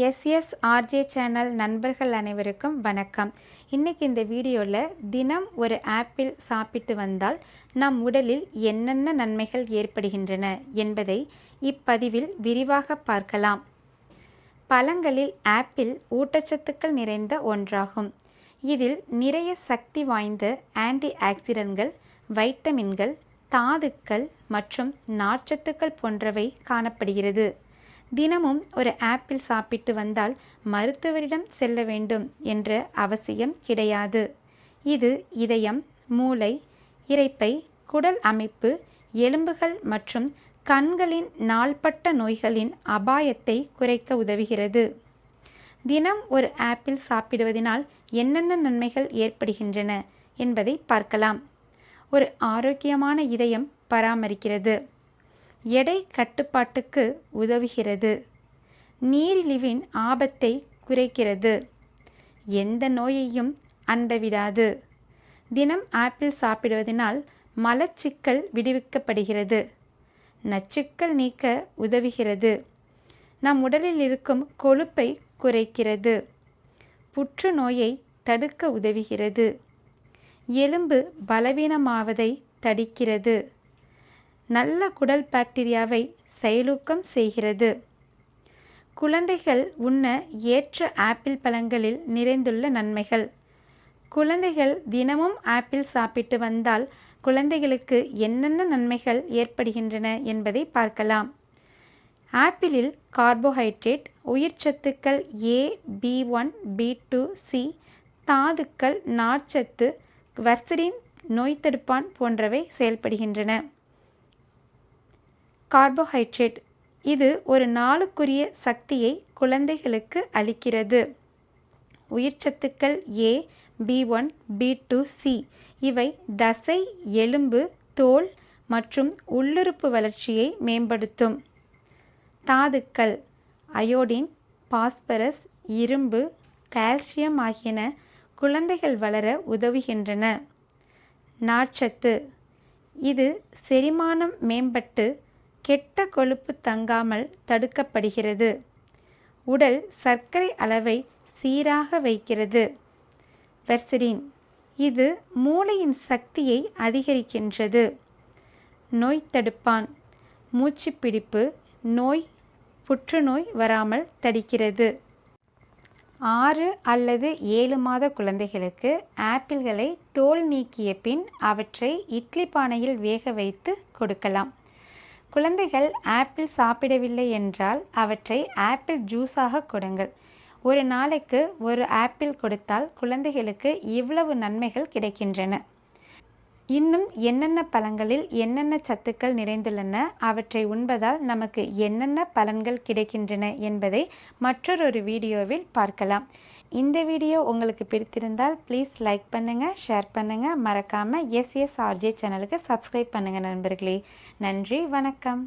SS RJ channel நண்பர்கள் அனைவருக்கும் வணக்கம். இன்றைக்கி இந்த வீடியோவில் தினம் ஒரு ஆப்பிள் சாப்பிட்டு வந்தால் நம் உடலில் என்னென்ன நன்மைகள் ஏற்படுகின்றன என்பதை இப்பதிவில் விரிவாக பார்க்கலாம். பழங்களில் ஆப்பிள் ஊட்டச்சத்துக்கள் நிறைந்த ஒன்றாகும். இதில் நிறைய சக்தி வாய்ந்த ஆன்டி ஆக்சிடென்ட்கள் வைட்டமின்கள் தாதுக்கள் மற்றும் நார்ச்சத்துக்கள் போன்றவை காணப்படுகிறது. தினமும் ஒரு ஆப்பிள் சாப்பிட்டு வந்தால் மருத்துவரிடம் செல்ல வேண்டும் என்ற அவசியம் கிடையாது. இது இதயம் மூளை இரைப்பை குடல் அமைப்பு எலும்புகள் மற்றும் கண்களின் நாள்பட்ட நோய்களின் அபாயத்தை குறைக்க உதவுகிறது. தினம் ஒரு ஆப்பிள் சாப்பிடுவதனால் என்னென்ன நன்மைகள் ஏற்படுகின்றன என்பதை பார்க்கலாம். ஒரு ஆரோக்கியமான இதயம் பராமரிக்கிறது. எடை கட்டுப்பாட்டுக்கு உதவுகிறது. நீரிழிவின் ஆபத்தை குறைக்கிறது. எந்த நோயையும் அண்டவிடாது. தினம் ஆப்பிள் சாப்பிடுவதனால் மலச்சிக்கல் விடுவிக்கப்படுகிறது. நச்சுக்கள் நீக்க உதவுகிறது. நம் உடலில் இருக்கும் கொழுப்பை குறைக்கிறது. புற்றுநோயை தடுக்க உதவுகிறது. எலும்பு பலவீனமாவதை தடுக்கிறது. நல்ல குடல் பாக்டீரியாவை செயலூக்கம் செய்கிறது. குழந்தைகள் உண்ண ஏற்ற ஆப்பிள் பழங்களில் நிறைந்துள்ள நன்மைகள். குழந்தைகள் தினமும் ஆப்பிள் சாப்பிட்டு வந்தால் குழந்தைகளுக்கு என்னென்ன நன்மைகள் ஏற்படுகின்றன என்பதை பார்க்கலாம். ஆப்பிளில் carbohydrate உயிர்ச்சத்துக்கள் A B one B two C தாதுக்கள் நார்ச்சத்து வர்சரின் நோய் தடுப்பான் போன்றவை செயல்படுகின்றன. கார்போஹைட்ரேட். இது ஒரு நாளுக்குரிய சக்தியை குழந்தைகளுக்கு அளிக்கிறது. உயிர்ச்சத்துக்கள் A B one B two C இவை தசை எலும்பு தோல் மற்றும் உள்ளுறுப்பு வளர்ச்சியை மேம்படுத்தும். தாதுக்கள் அயோடின் பாஸ்பரஸ் இரும்பு கால்சியம் ஆகியன குழந்தைகள் வளர உதவுகின்றன. நார்ச்சத்து. இது செரிமானம் மேம்பட்டு கெட்ட கொழுப்பு தங்காமல் தடுக்கப்படுகிறது. உடல் சர்க்கரை அளவை சீராக வைக்கிறது. வெர்சரின். இது மூளையின் சக்தியை அதிகரிக்கின்றது. நோய் தடுப்பான். மூச்சுப்பிடிப்பு. நோய் புற்றுநோய் வராமல் தடுக்கிறது. ஆறு அல்லது ஏழு மாத குழந்தைகளுக்கு ஆப்பிள்களை தோல் நீக்கிய பின் அவற்றை இட்லி பானையில் வேக வைத்து கொடுக்கலாம். குழந்தைகள் ஆப்பிள் சாப்பிடவில்லை என்றால் அவற்றை ஆப்பிள் ஜூஸாக கொடுங்கள். ஒரு நாளைக்கு ஒரு ஆப்பிள் கொடுத்தால் குழந்தைகளுக்கு இவ்வளவு நன்மைகள் கிடைக்கின்றன. இன்னும் என்னென்ன பழங்களில் என்னென்ன சத்துக்கள் நிறைந்துள்ளன அவற்றை உண்பதால் நமக்கு என்னென்ன பலன்கள் கிடைக்கின்றன என்பதை மற்றொரு வீடியோவில் பார்க்கலாம். இந்த வீடியோ உங்களுக்கு பிடித்திருந்தால் ப்ளீஸ் லைக் பண்ணுங்கள் ஷேர் பண்ணுங்கள் மறக்காமல் எஸ்எஸ்ஆர்ஜே சேனலுக்கு சப்ஸ்கிரைப் பண்ணுங்கள் நண்பர்களே. நன்றி வணக்கம்.